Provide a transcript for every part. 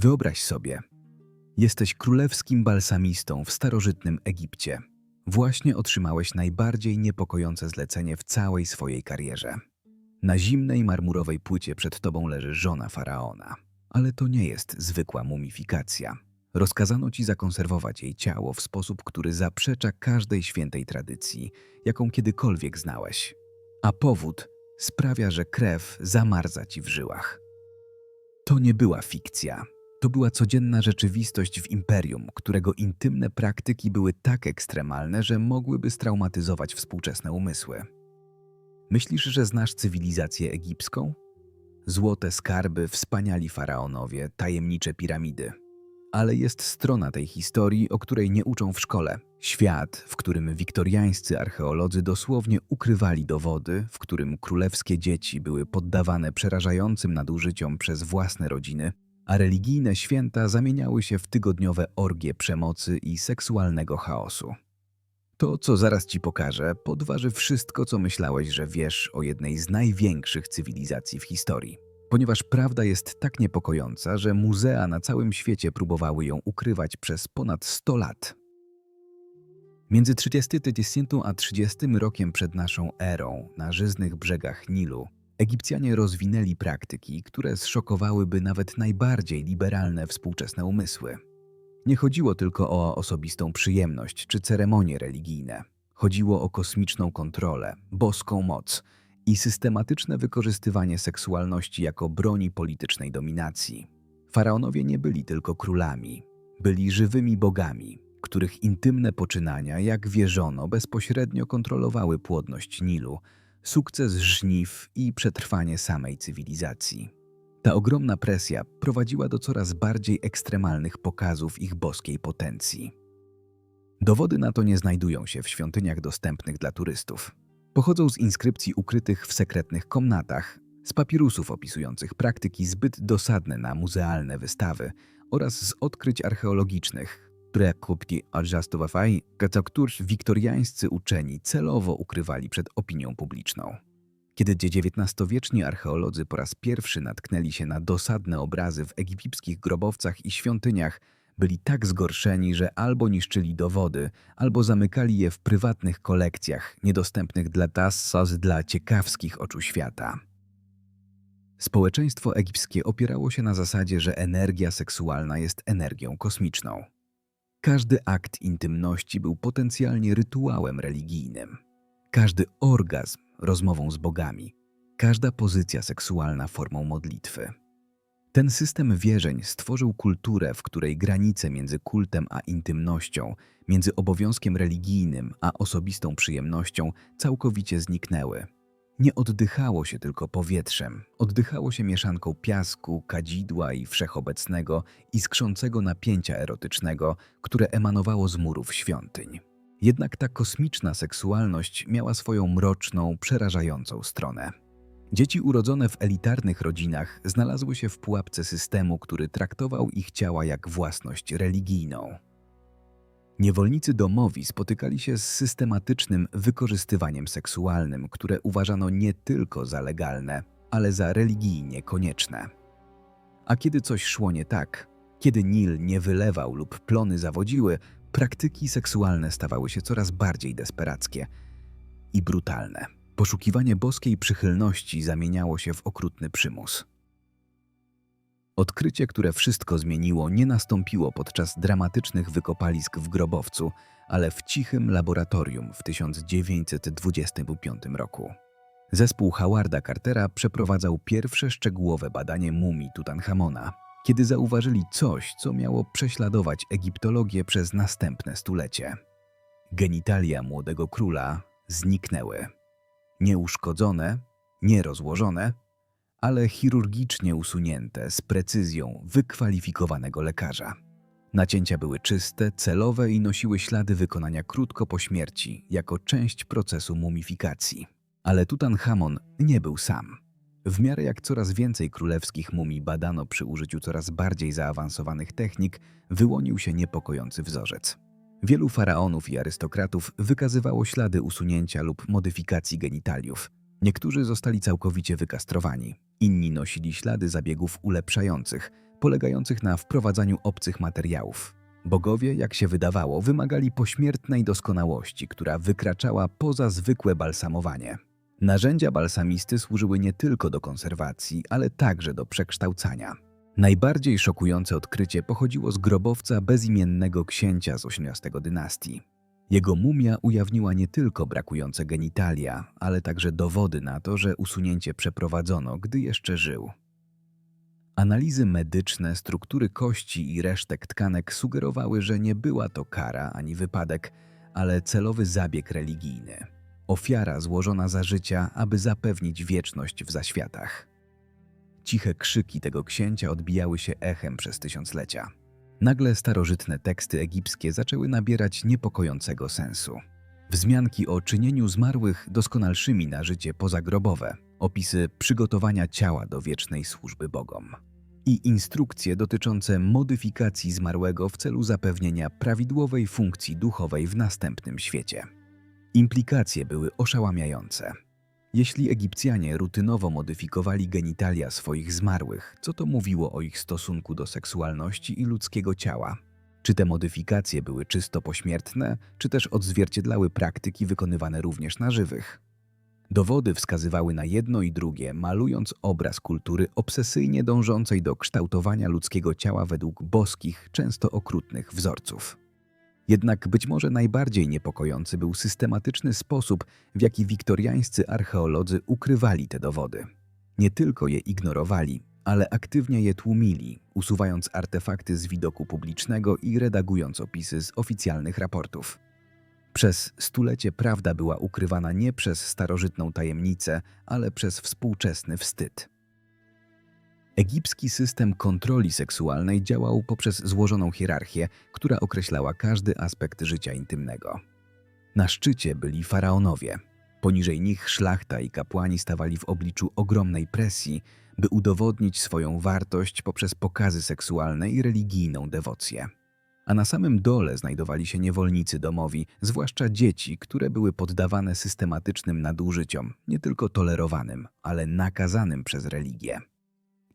Wyobraź sobie, jesteś królewskim balsamistą w starożytnym Egipcie. Właśnie otrzymałeś najbardziej niepokojące zlecenie w całej swojej karierze. Na zimnej marmurowej płycie przed tobą leży żona faraona. Ale to nie jest zwykła mumifikacja. Rozkazano ci zakonserwować jej ciało w sposób, który zaprzecza każdej świętej tradycji, jaką kiedykolwiek znałeś. A powód sprawia, że krew zamarza ci w żyłach. To nie była fikcja. To była codzienna rzeczywistość w imperium, którego intymne praktyki były tak ekstremalne, że mogłyby straumatyzować współczesne umysły. Myślisz, że znasz cywilizację egipską? Złote skarby, wspaniali faraonowie, tajemnicze piramidy. Ale jest strona tej historii, o której nie uczą w szkole. Świat, w którym wiktoriańscy archeolodzy dosłownie ukrywali dowody, w którym królewskie dzieci były poddawane przerażającym nadużyciom przez własne rodziny, a religijne święta zamieniały się w tygodniowe orgie przemocy i seksualnego chaosu. To, co zaraz ci pokażę, podważy wszystko, co myślałeś, że wiesz o jednej z największych cywilizacji w historii. Ponieważ prawda jest tak niepokojąca, że muzea na całym świecie próbowały ją ukrywać przez ponad 100 lat. Między 30 a 30 rokiem przed naszą erą na żyznych brzegach Nilu Egipcjanie rozwinęli praktyki, które zszokowałyby nawet najbardziej liberalne współczesne umysły. Nie chodziło tylko o osobistą przyjemność czy ceremonie religijne. Chodziło o kosmiczną kontrolę, boską moc i systematyczne wykorzystywanie seksualności jako broni politycznej dominacji. Faraonowie nie byli tylko królami, byli żywymi bogami, których intymne poczynania, jak wierzono, bezpośrednio kontrolowały płodność Nilu, sukces żniw i przetrwanie samej cywilizacji. Ta ogromna presja prowadziła do coraz bardziej ekstremalnych pokazów ich boskiej potencji. Dowody na to nie znajdują się w świątyniach dostępnych dla turystów. Pochodzą z inskrypcji ukrytych w sekretnych komnatach, z papirusów opisujących praktyki zbyt dosadne na muzealne wystawy oraz z odkryć archeologicznych, które kupki Al-Jastowafai, którzy wiktoriańscy uczeni celowo ukrywali przed opinią publiczną. Kiedy XIX-wieczni archeolodzy po raz pierwszy natknęli się na dosadne obrazy w egipskich grobowcach i świątyniach, byli tak zgorszeni, że albo niszczyli dowody, albo zamykali je w prywatnych kolekcjach, niedostępnych dla tassas dla ciekawskich oczu świata. Społeczeństwo egipskie opierało się na zasadzie, że energia seksualna jest energią kosmiczną. Każdy akt intymności był potencjalnie rytuałem religijnym. Każdy orgazm rozmową z bogami, każda pozycja seksualna formą modlitwy. Ten system wierzeń stworzył kulturę, w której granice między kultem a intymnością, między obowiązkiem religijnym a osobistą przyjemnością całkowicie zniknęły. Nie oddychało się tylko powietrzem, oddychało się mieszanką piasku, kadzidła i wszechobecnego, iskrzącego napięcia erotycznego, które emanowało z murów świątyń. Jednak ta kosmiczna seksualność miała swoją mroczną, przerażającą stronę. Dzieci urodzone w elitarnych rodzinach znalazły się w pułapce systemu, który traktował ich ciała jak własność religijną. Niewolnicy domowi spotykali się z systematycznym wykorzystywaniem seksualnym, które uważano nie tylko za legalne, ale za religijnie konieczne. A kiedy coś szło nie tak, kiedy Nil nie wylewał lub plony zawodziły, praktyki seksualne stawały się coraz bardziej desperackie i brutalne. Poszukiwanie boskiej przychylności zamieniało się w okrutny przymus. Odkrycie, które wszystko zmieniło, nie nastąpiło podczas dramatycznych wykopalisk w grobowcu, ale w cichym laboratorium w 1925 roku. Zespół Howarda Cartera przeprowadzał pierwsze szczegółowe badanie mumii Tutanchamona, kiedy zauważyli coś, co miało prześladować egiptologię przez następne stulecie. Genitalia młodego króla zniknęły. Nieuszkodzone, nierozłożone, ale chirurgicznie usunięte z precyzją wykwalifikowanego lekarza. Nacięcia były czyste, celowe i nosiły ślady wykonania krótko po śmierci, jako część procesu mumifikacji. Ale Tutanchamon nie był sam. W miarę jak coraz więcej królewskich mumii badano przy użyciu coraz bardziej zaawansowanych technik, wyłonił się niepokojący wzorzec. Wielu faraonów i arystokratów wykazywało ślady usunięcia lub modyfikacji genitaliów. Niektórzy zostali całkowicie wykastrowani, inni nosili ślady zabiegów ulepszających, polegających na wprowadzaniu obcych materiałów. Bogowie, jak się wydawało, wymagali pośmiertnej doskonałości, która wykraczała poza zwykłe balsamowanie. Narzędzia balsamisty służyły nie tylko do konserwacji, ale także do przekształcania. Najbardziej szokujące odkrycie pochodziło z grobowca bezimiennego księcia z XVIII dynastii. Jego mumia ujawniła nie tylko brakujące genitalia, ale także dowody na to, że usunięcie przeprowadzono, gdy jeszcze żył. Analizy medyczne struktury kości i resztek tkanek sugerowały, że nie była to kara ani wypadek, ale celowy zabieg religijny. Ofiara złożona za życia, aby zapewnić wieczność w zaświatach. Ciche krzyki tego księcia odbijały się echem przez tysiąclecia. Nagle starożytne teksty egipskie zaczęły nabierać niepokojącego sensu. Wzmianki o czynieniu zmarłych doskonalszymi na życie pozagrobowe, opisy przygotowania ciała do wiecznej służby Bogom i instrukcje dotyczące modyfikacji zmarłego w celu zapewnienia prawidłowej funkcji duchowej w następnym świecie. Implikacje były oszałamiające. Jeśli Egipcjanie rutynowo modyfikowali genitalia swoich zmarłych, co to mówiło o ich stosunku do seksualności i ludzkiego ciała? Czy te modyfikacje były czysto pośmiertne, czy też odzwierciedlały praktyki wykonywane również na żywych? Dowody wskazywały na jedno i drugie, malując obraz kultury obsesyjnie dążącej do kształtowania ludzkiego ciała według boskich, często okrutnych wzorców. Jednak być może najbardziej niepokojący był systematyczny sposób, w jaki wiktoriańscy archeolodzy ukrywali te dowody. Nie tylko je ignorowali, ale aktywnie je tłumili, usuwając artefakty z widoku publicznego i redagując opisy z oficjalnych raportów. Przez stulecie prawda była ukrywana nie przez starożytną tajemnicę, ale przez współczesny wstyd. Egipski system kontroli seksualnej działał poprzez złożoną hierarchię, która określała każdy aspekt życia intymnego. Na szczycie byli faraonowie. Poniżej nich szlachta i kapłani stawali w obliczu ogromnej presji, by udowodnić swoją wartość poprzez pokazy seksualne i religijną dewocję. A na samym dole znajdowali się niewolnicy domowi, zwłaszcza dzieci, które były poddawane systematycznym nadużyciom, nie tylko tolerowanym, ale nakazanym przez religię.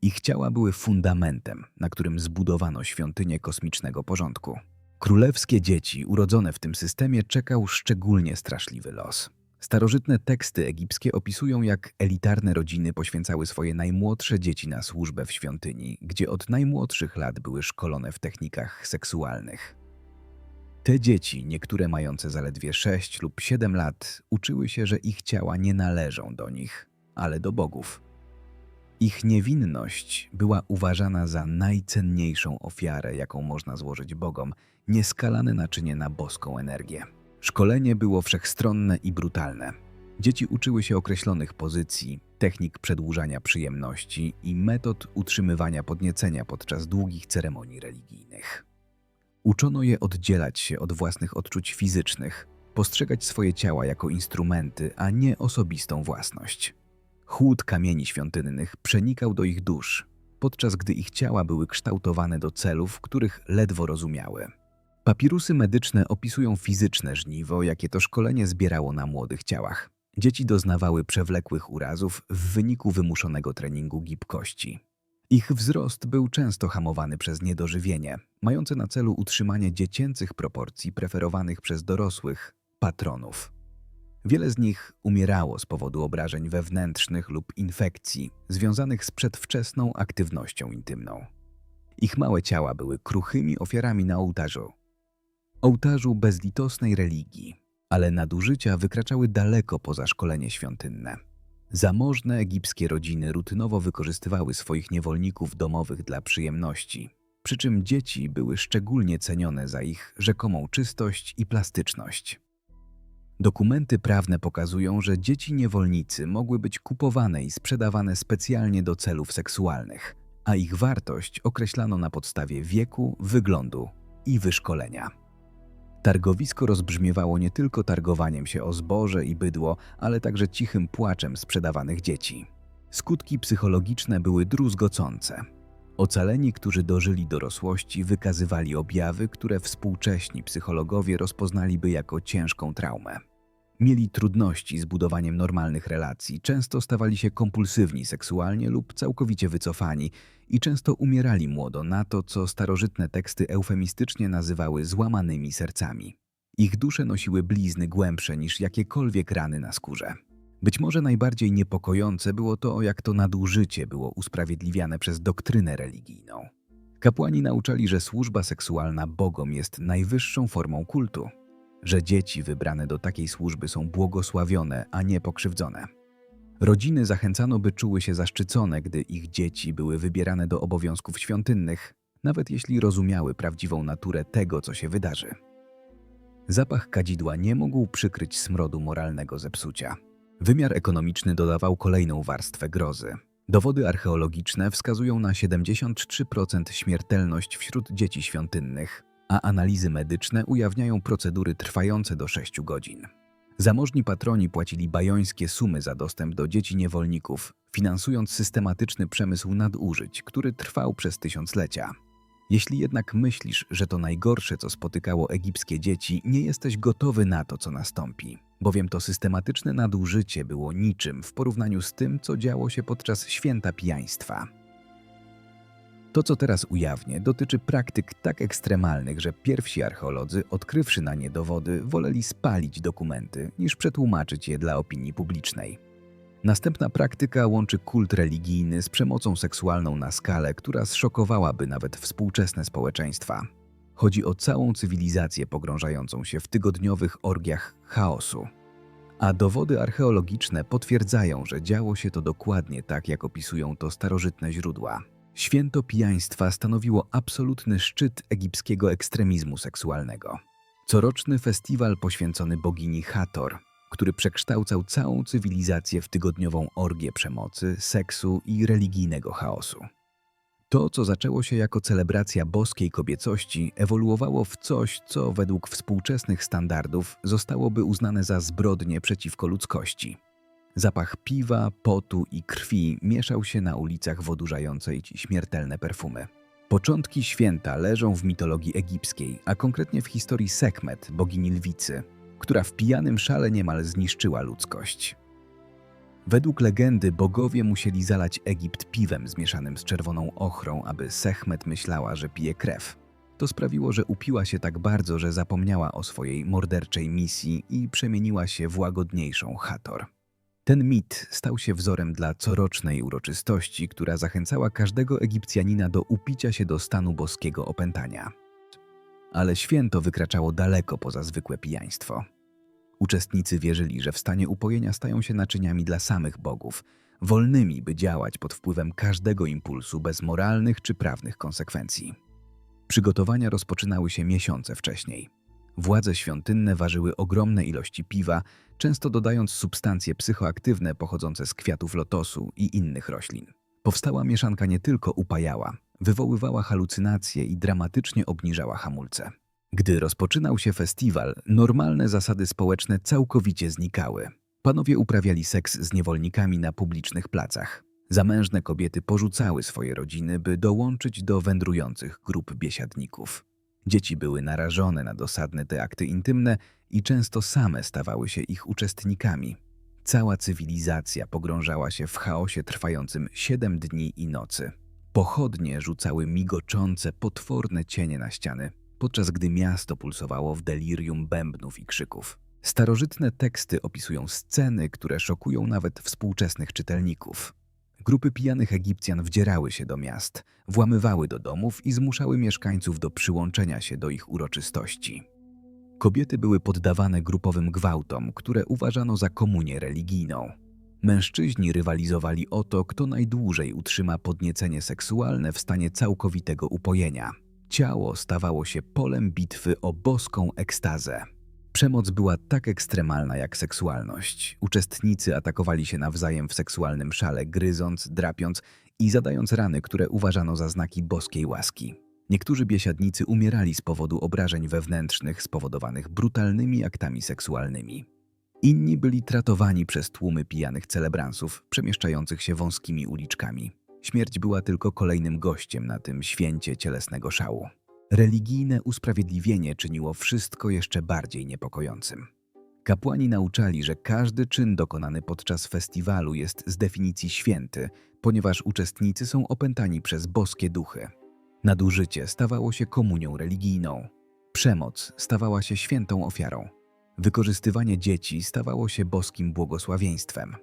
Ich ciała były fundamentem, na którym zbudowano świątynię kosmicznego porządku. Królewskie dzieci urodzone w tym systemie czekał szczególnie straszliwy los. Starożytne teksty egipskie opisują, jak elitarne rodziny poświęcały swoje najmłodsze dzieci na służbę w świątyni, gdzie od najmłodszych lat były szkolone w technikach seksualnych. Te dzieci, niektóre mające zaledwie 6 lub 7 lat, uczyły się, że ich ciała nie należą do nich, ale do bogów. Ich niewinność była uważana za najcenniejszą ofiarę, jaką można złożyć Bogom, nieskalane naczynie na boską energię. Szkolenie było wszechstronne i brutalne. Dzieci uczyły się określonych pozycji, technik przedłużania przyjemności i metod utrzymywania podniecenia podczas długich ceremonii religijnych. Uczono je oddzielać się od własnych odczuć fizycznych, postrzegać swoje ciała jako instrumenty, a nie osobistą własność. Chłód kamieni świątynnych przenikał do ich dusz, podczas gdy ich ciała były kształtowane do celów, których ledwo rozumiały. Papirusy medyczne opisują fizyczne żniwo, jakie to szkolenie zbierało na młodych ciałach. Dzieci doznawały przewlekłych urazów w wyniku wymuszonego treningu gibkości. Ich wzrost był często hamowany przez niedożywienie, mające na celu utrzymanie dziecięcych proporcji preferowanych przez dorosłych patronów. Wiele z nich umierało z powodu obrażeń wewnętrznych lub infekcji związanych z przedwczesną aktywnością intymną. Ich małe ciała były kruchymi ofiarami na ołtarzu. Ołtarzu bezlitosnej religii, ale nadużycia wykraczały daleko poza szkolenie świątynne. Zamożne egipskie rodziny rutynowo wykorzystywały swoich niewolników domowych dla przyjemności, przy czym dzieci były szczególnie cenione za ich rzekomą czystość i plastyczność. Dokumenty prawne pokazują, że dzieci niewolnicy mogły być kupowane i sprzedawane specjalnie do celów seksualnych, a ich wartość określano na podstawie wieku, wyglądu i wyszkolenia. Targowisko rozbrzmiewało nie tylko targowaniem się o zboże i bydło, ale także cichym płaczem sprzedawanych dzieci. Skutki psychologiczne były druzgocące. Ocaleni, którzy dożyli dorosłości, wykazywali objawy, które współcześni psychologowie rozpoznaliby jako ciężką traumę. Mieli trudności z budowaniem normalnych relacji, często stawali się kompulsywni seksualnie lub całkowicie wycofani i często umierali młodo na to, co starożytne teksty eufemistycznie nazywały złamanymi sercami. Ich dusze nosiły blizny głębsze niż jakiekolwiek rany na skórze. Być może najbardziej niepokojące było to, jak to nadużycie było usprawiedliwiane przez doktrynę religijną. Kapłani nauczali, że służba seksualna bogom jest najwyższą formą kultu, że dzieci wybrane do takiej służby są błogosławione, a nie pokrzywdzone. Rodziny zachęcano, by czuły się zaszczycone, gdy ich dzieci były wybierane do obowiązków świątynnych, nawet jeśli rozumiały prawdziwą naturę tego, co się wydarzy. Zapach kadzidła nie mógł przykryć smrodu moralnego zepsucia. Wymiar ekonomiczny dodawał kolejną warstwę grozy. Dowody archeologiczne wskazują na 73% śmiertelność wśród dzieci świątynnych, a analizy medyczne ujawniają procedury trwające do 6 godzin. Zamożni patroni płacili bajońskie sumy za dostęp do dzieci niewolników, finansując systematyczny przemysł nadużyć, który trwał przez tysiąclecia. Jeśli jednak myślisz, że to najgorsze, co spotykało egipskie dzieci, nie jesteś gotowy na to, co nastąpi, bowiem to systematyczne nadużycie było niczym w porównaniu z tym, co działo się podczas święta pijaństwa. To, co teraz ujawnię, dotyczy praktyk tak ekstremalnych, że pierwsi archeolodzy, odkrywszy na nie dowody, woleli spalić dokumenty, niż przetłumaczyć je dla opinii publicznej. Następna praktyka łączy kult religijny z przemocą seksualną na skalę, która zszokowałaby nawet współczesne społeczeństwa. Chodzi o całą cywilizację pogrążającą się w tygodniowych orgiach chaosu. A dowody archeologiczne potwierdzają, że działo się to dokładnie tak, jak opisują to starożytne źródła. Święto pijaństwa stanowiło absolutny szczyt egipskiego ekstremizmu seksualnego. Coroczny festiwal poświęcony bogini Hathor, który przekształcał całą cywilizację w tygodniową orgię przemocy, seksu i religijnego chaosu. To, co zaczęło się jako celebracja boskiej kobiecości, ewoluowało w coś, co według współczesnych standardów zostałoby uznane za zbrodnię przeciwko ludzkości. Zapach piwa, potu i krwi mieszał się na ulicach w odurzającej ci śmiertelne perfumy. Początki święta leżą w mitologii egipskiej, a konkretnie w historii Sekmet, bogini lwicy, która w pijanym szale niemal zniszczyła ludzkość. Według legendy bogowie musieli zalać Egipt piwem zmieszanym z czerwoną ochrą, aby Sechmet myślała, że pije krew. To sprawiło, że upiła się tak bardzo, że zapomniała o swojej morderczej misji i przemieniła się w łagodniejszą Hator. Ten mit stał się wzorem dla corocznej uroczystości, która zachęcała każdego Egipcjanina do upicia się do stanu boskiego opętania. Ale święto wykraczało daleko poza zwykłe pijaństwo. Uczestnicy wierzyli, że w stanie upojenia stają się naczyniami dla samych bogów, wolnymi, by działać pod wpływem każdego impulsu bez moralnych czy prawnych konsekwencji. Przygotowania rozpoczynały się miesiące wcześniej. Władze świątynne ważyły ogromne ilości piwa, często dodając substancje psychoaktywne pochodzące z kwiatów lotosu i innych roślin. Powstała mieszanka nie tylko upajała, wywoływała halucynacje i dramatycznie obniżała hamulce. Gdy rozpoczynał się festiwal, normalne zasady społeczne całkowicie znikały. Panowie uprawiali seks z niewolnikami na publicznych placach. Zamężne kobiety porzucały swoje rodziny, by dołączyć do wędrujących grup biesiadników. Dzieci były narażone na dosadne te akty intymne i często same stawały się ich uczestnikami. Cała cywilizacja pogrążała się w chaosie trwającym siedem dni i nocy. Pochodnie rzucały migoczące, potworne cienie na ściany, podczas gdy miasto pulsowało w delirium bębnów i krzyków. Starożytne teksty opisują sceny, które szokują nawet współczesnych czytelników. Grupy pijanych Egipcjan wdzierały się do miast, włamywały do domów i zmuszały mieszkańców do przyłączenia się do ich uroczystości. Kobiety były poddawane grupowym gwałtom, które uważano za komunię religijną. Mężczyźni rywalizowali o to, kto najdłużej utrzyma podniecenie seksualne w stanie całkowitego upojenia. Ciało stawało się polem bitwy o boską ekstazę. Przemoc była tak ekstremalna jak seksualność. Uczestnicy atakowali się nawzajem w seksualnym szale, gryząc, drapiąc i zadając rany, które uważano za znaki boskiej łaski. Niektórzy biesiadnicy umierali z powodu obrażeń wewnętrznych spowodowanych brutalnymi aktami seksualnymi. Inni byli tratowani przez tłumy pijanych celebransów przemieszczających się wąskimi uliczkami. Śmierć była tylko kolejnym gościem na tym święcie cielesnego szału. Religijne usprawiedliwienie czyniło wszystko jeszcze bardziej niepokojącym. Kapłani nauczali, że każdy czyn dokonany podczas festiwalu jest z definicji święty, ponieważ uczestnicy są opętani przez boskie duchy. Nadużycie stawało się komunią religijną. Przemoc stawała się świętą ofiarą. Wykorzystywanie dzieci stawało się boskim błogosławieństwem.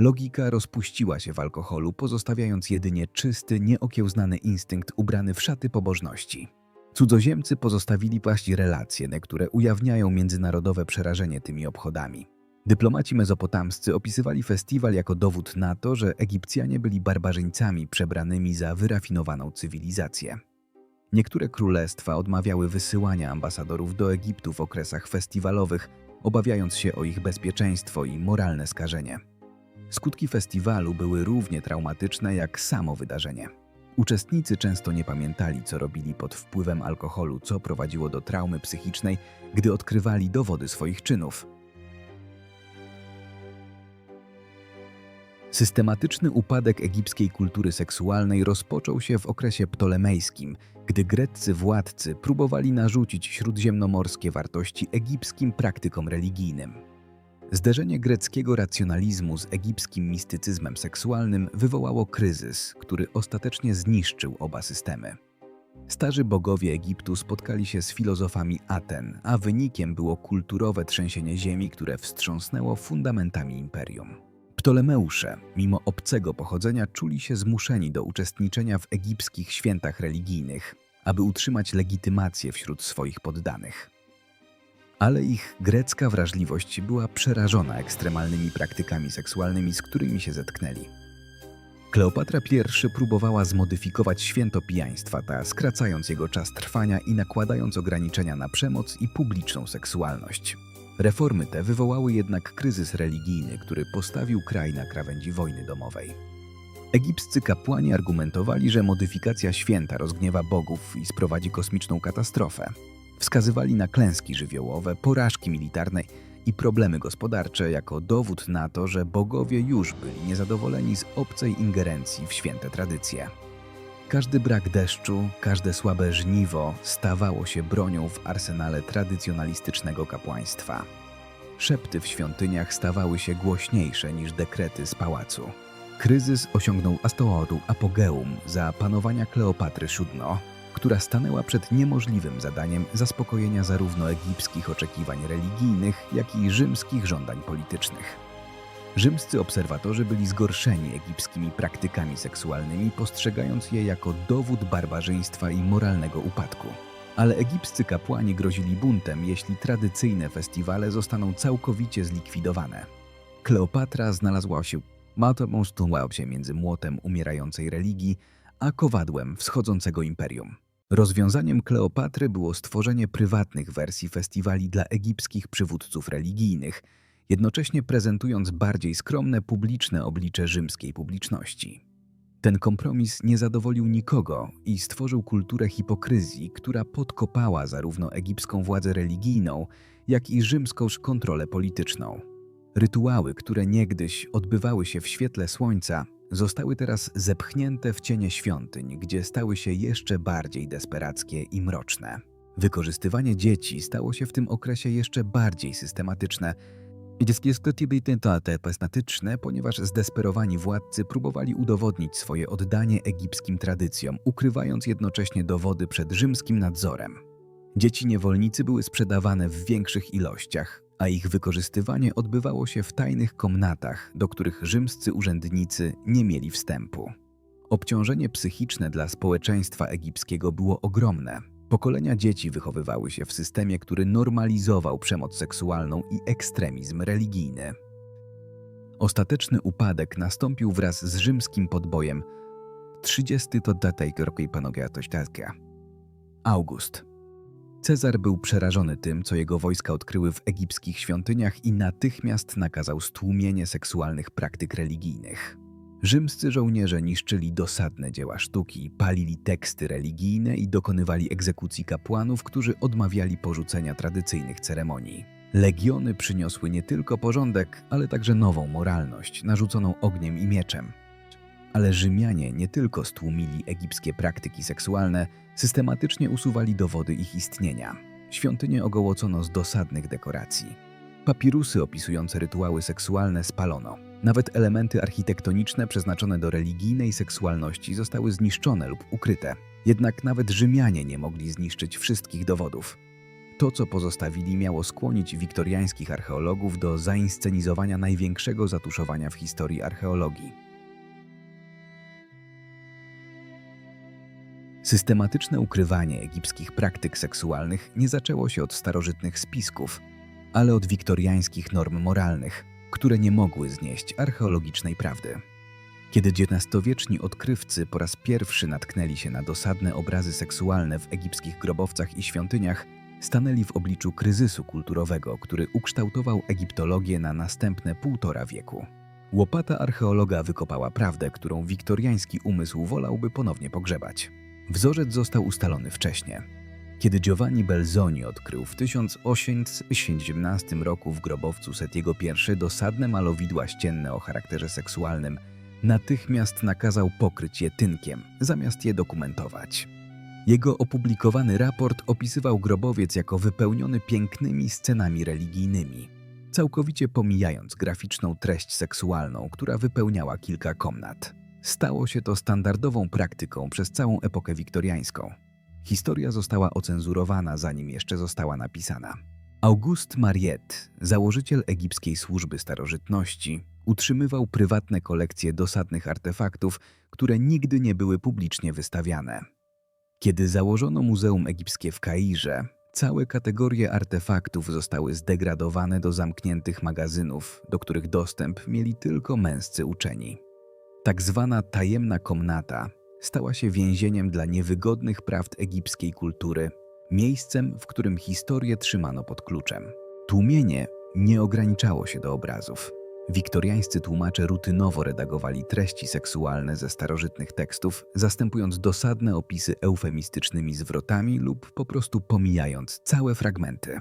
Logika rozpuściła się w alkoholu, pozostawiając jedynie czysty, nieokiełznany instynkt ubrany w szaty pobożności. Cudzoziemcy pozostawili paść relacje, które ujawniają międzynarodowe przerażenie tymi obchodami. Dyplomaci mezopotamscy opisywali festiwal jako dowód na to, że Egipcjanie byli barbarzyńcami przebranymi za wyrafinowaną cywilizację. Niektóre królestwa odmawiały wysyłania ambasadorów do Egiptu w okresach festiwalowych, obawiając się o ich bezpieczeństwo i moralne skażenie. Skutki festiwalu były równie traumatyczne jak samo wydarzenie. Uczestnicy często nie pamiętali, co robili pod wpływem alkoholu, co prowadziło do traumy psychicznej, gdy odkrywali dowody swoich czynów. Systematyczny upadek egipskiej kultury seksualnej rozpoczął się w okresie ptolemejskim, gdy greccy władcy próbowali narzucić śródziemnomorskie wartości egipskim praktykom religijnym. Zderzenie greckiego racjonalizmu z egipskim mistycyzmem seksualnym wywołało kryzys, który ostatecznie zniszczył oba systemy. Starzy bogowie Egiptu spotkali się z filozofami Aten, a wynikiem było kulturowe trzęsienie ziemi, które wstrząsnęło fundamentami imperium. Ptolemeusze, mimo obcego pochodzenia, czuli się zmuszeni do uczestniczenia w egipskich świętach religijnych, aby utrzymać legitymację wśród swoich poddanych ale ich grecka wrażliwość była przerażona ekstremalnymi praktykami seksualnymi, z którymi się zetknęli. Kleopatra I próbowała zmodyfikować święto pijaństwa, ta skracając jego czas trwania i nakładając ograniczenia na przemoc i publiczną seksualność. Reformy te wywołały jednak kryzys religijny, który postawił kraj na krawędzi wojny domowej. Egipscy kapłani argumentowali, że modyfikacja święta rozgniewa bogów i sprowadzi kosmiczną katastrofę. Wskazywali na klęski żywiołowe, porażki militarne i problemy gospodarcze jako dowód na to, że bogowie już byli niezadowoleni z obcej ingerencji w święte tradycje. Każdy brak deszczu, każde słabe żniwo stawało się bronią w arsenale tradycjonalistycznego kapłaństwa. Szepty w świątyniach stawały się głośniejsze niż dekrety z pałacu. Kryzys osiągnął astołodu apogeum za panowania Kleopatry VII, która stanęła przed niemożliwym zadaniem zaspokojenia zarówno egipskich oczekiwań religijnych, jak i rzymskich żądań politycznych. Rzymscy obserwatorzy byli zgorszeni egipskimi praktykami seksualnymi, postrzegając je jako dowód barbarzyństwa i moralnego upadku. Ale egipscy kapłani grozili buntem, jeśli tradycyjne festiwale zostaną całkowicie zlikwidowane. Kleopatra znalazła się matą się między młotem umierającej religii a kowadłem wschodzącego imperium. Rozwiązaniem Kleopatry było stworzenie prywatnych wersji festiwali dla egipskich przywódców religijnych, jednocześnie prezentując bardziej skromne publiczne oblicze rzymskiej publiczności. Ten kompromis nie zadowolił nikogo i stworzył kulturę hipokryzji, która podkopała zarówno egipską władzę religijną, jak i rzymską kontrolę polityczną. Rytuały, które niegdyś odbywały się w świetle słońca, zostały teraz zepchnięte w cienie świątyń, gdzie stały się jeszcze bardziej desperackie i mroczne. Wykorzystywanie dzieci stało się w tym okresie jeszcze bardziej systematyczne. Jest systematyczne, ponieważ zdesperowani władcy próbowali udowodnić swoje oddanie egipskim tradycjom, ukrywając jednocześnie dowody przed rzymskim nadzorem. Dzieci niewolnicy były sprzedawane w większych ilościach, a ich wykorzystywanie odbywało się w tajnych komnatach, do których rzymscy urzędnicy nie mieli wstępu. Obciążenie psychiczne dla społeczeństwa egipskiego było ogromne. Pokolenia dzieci wychowywały się w systemie, który normalizował przemoc seksualną i ekstremizm religijny. Ostateczny upadek nastąpił wraz z rzymskim podbojem 30 to dataj roku August Cezar był przerażony tym, co jego wojska odkryły w egipskich świątyniach i natychmiast nakazał stłumienie seksualnych praktyk religijnych. Rzymscy żołnierze niszczyli dosadne dzieła sztuki, palili teksty religijne i dokonywali egzekucji kapłanów, którzy odmawiali porzucenia tradycyjnych ceremonii. Legiony przyniosły nie tylko porządek, ale także nową moralność, narzuconą ogniem i mieczem. Ale Rzymianie nie tylko stłumili egipskie praktyki seksualne, systematycznie usuwali dowody ich istnienia. Świątynie ogołocono z dosadnych dekoracji. Papirusy opisujące rytuały seksualne spalono. Nawet elementy architektoniczne przeznaczone do religijnej seksualności zostały zniszczone lub ukryte. Jednak nawet Rzymianie nie mogli zniszczyć wszystkich dowodów. To, co pozostawili, miało skłonić wiktoriańskich archeologów do zainscenizowania największego zatuszowania w historii archeologii. Systematyczne ukrywanie egipskich praktyk seksualnych nie zaczęło się od starożytnych spisków, ale od wiktoriańskich norm moralnych, które nie mogły znieść archeologicznej prawdy. Kiedy XIX-wieczni odkrywcy po raz pierwszy natknęli się na dosadne obrazy seksualne w egipskich grobowcach i świątyniach, stanęli w obliczu kryzysu kulturowego, który ukształtował egiptologię na następne półtora wieku. Łopata archeologa wykopała prawdę, którą wiktoriański umysł wolałby ponownie pogrzebać. Wzorzec został ustalony wcześniej. Kiedy Giovanni Belzoni odkrył w 1817 roku w grobowcu Setiego I dosadne malowidła ścienne o charakterze seksualnym, natychmiast nakazał pokryć je tynkiem, zamiast je dokumentować. Jego opublikowany raport opisywał grobowiec jako wypełniony pięknymi scenami religijnymi, całkowicie pomijając graficzną treść seksualną, która wypełniała kilka komnat. Stało się to standardową praktyką przez całą epokę wiktoriańską. Historia została ocenzurowana, zanim jeszcze została napisana. Auguste Mariette, założyciel egipskiej służby starożytności, utrzymywał prywatne kolekcje dosadnych artefaktów, które nigdy nie były publicznie wystawiane. Kiedy założono Muzeum Egipskie w Kairze, całe kategorie artefaktów zostały zdegradowane do zamkniętych magazynów, do których dostęp mieli tylko męscy uczeni. Tak zwana tajemna komnata stała się więzieniem dla niewygodnych prawd egipskiej kultury, miejscem, w którym historię trzymano pod kluczem. Tłumienie nie ograniczało się do obrazów. Wiktoriańscy tłumacze rutynowo redagowali treści seksualne ze starożytnych tekstów, zastępując dosadne opisy eufemistycznymi zwrotami lub po prostu pomijając całe fragmenty.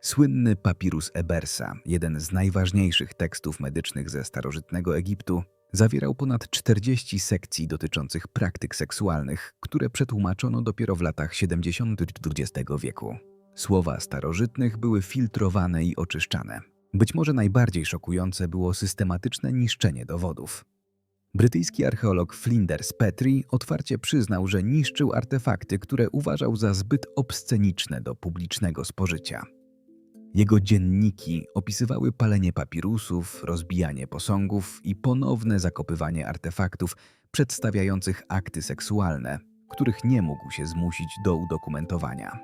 Słynny papirus Ebersa, jeden z najważniejszych tekstów medycznych ze starożytnego Egiptu, zawierał ponad 40 sekcji dotyczących praktyk seksualnych, które przetłumaczono dopiero w latach 70. XX wieku. Słowa starożytnych były filtrowane i oczyszczane. Być może najbardziej szokujące było systematyczne niszczenie dowodów. Brytyjski archeolog Flinders Petrie otwarcie przyznał, że niszczył artefakty, które uważał za zbyt obsceniczne do publicznego spożycia. Jego dzienniki opisywały palenie papirusów, rozbijanie posągów i ponowne zakopywanie artefaktów przedstawiających akty seksualne, których nie mógł się zmusić do udokumentowania.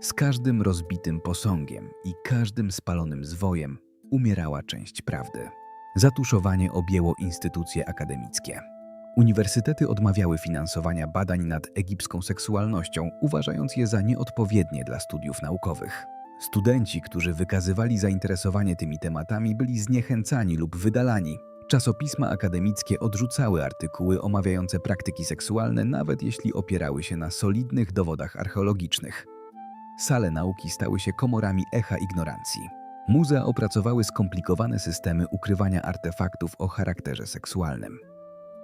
Z każdym rozbitym posągiem i każdym spalonym zwojem umierała część prawdy. Zatuszowanie objęło instytucje akademickie. Uniwersytety odmawiały finansowania badań nad egipską seksualnością, uważając je za nieodpowiednie dla studiów naukowych. Studenci, którzy wykazywali zainteresowanie tymi tematami, byli zniechęcani lub wydalani. Czasopisma akademickie odrzucały artykuły omawiające praktyki seksualne, nawet jeśli opierały się na solidnych dowodach archeologicznych. Sale nauki stały się komorami echa ignorancji. Muzea opracowały skomplikowane systemy ukrywania artefaktów o charakterze seksualnym.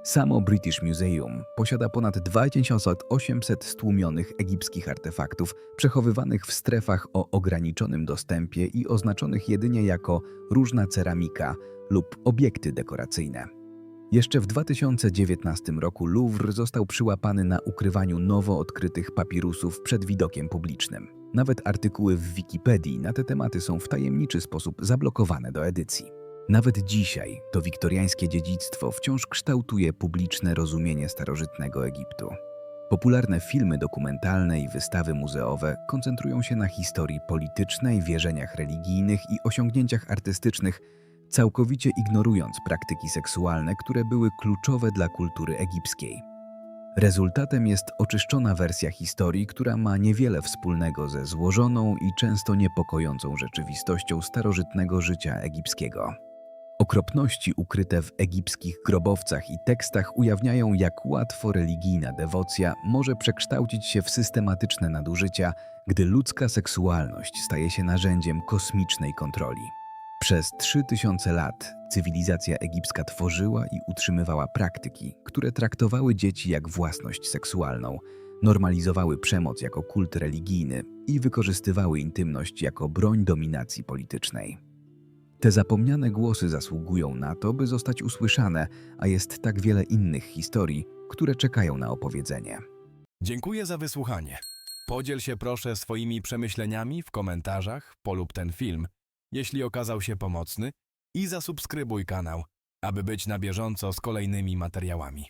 Samo British Museum posiada ponad 2800 stłumionych egipskich artefaktów przechowywanych w strefach o ograniczonym dostępie i oznaczonych jedynie jako różna ceramika lub obiekty dekoracyjne. Jeszcze w 2019 roku Louvre został przyłapany na ukrywaniu nowo odkrytych papirusów przed widokiem publicznym. Nawet artykuły w Wikipedii na te tematy są w tajemniczy sposób zablokowane do edycji. Nawet dzisiaj to wiktoriańskie dziedzictwo wciąż kształtuje publiczne rozumienie starożytnego Egiptu. Popularne filmy dokumentalne i wystawy muzeowe koncentrują się na historii politycznej, wierzeniach religijnych i osiągnięciach artystycznych, całkowicie ignorując praktyki seksualne, które były kluczowe dla kultury egipskiej. Rezultatem jest oczyszczona wersja historii, która ma niewiele wspólnego ze złożoną i często niepokojącą rzeczywistością starożytnego życia egipskiego. Okropności ukryte w egipskich grobowcach i tekstach ujawniają, jak łatwo religijna dewocja może przekształcić się w systematyczne nadużycia, gdy ludzka seksualność staje się narzędziem kosmicznej kontroli. Przez 3000 lat cywilizacja egipska tworzyła i utrzymywała praktyki, które traktowały dzieci jak własność seksualną, Normalizowały przemoc jako kult religijny i wykorzystywały intymność jako broń dominacji politycznej. Te zapomniane głosy zasługują na to, by zostać usłyszane, a jest tak wiele innych historii, które czekają na opowiedzenie. Dziękuję za wysłuchanie. Podziel się proszę swoimi przemyśleniami w komentarzach, polub ten film, jeśli okazał się pomocny i zasubskrybuj kanał, aby być na bieżąco z kolejnymi materiałami.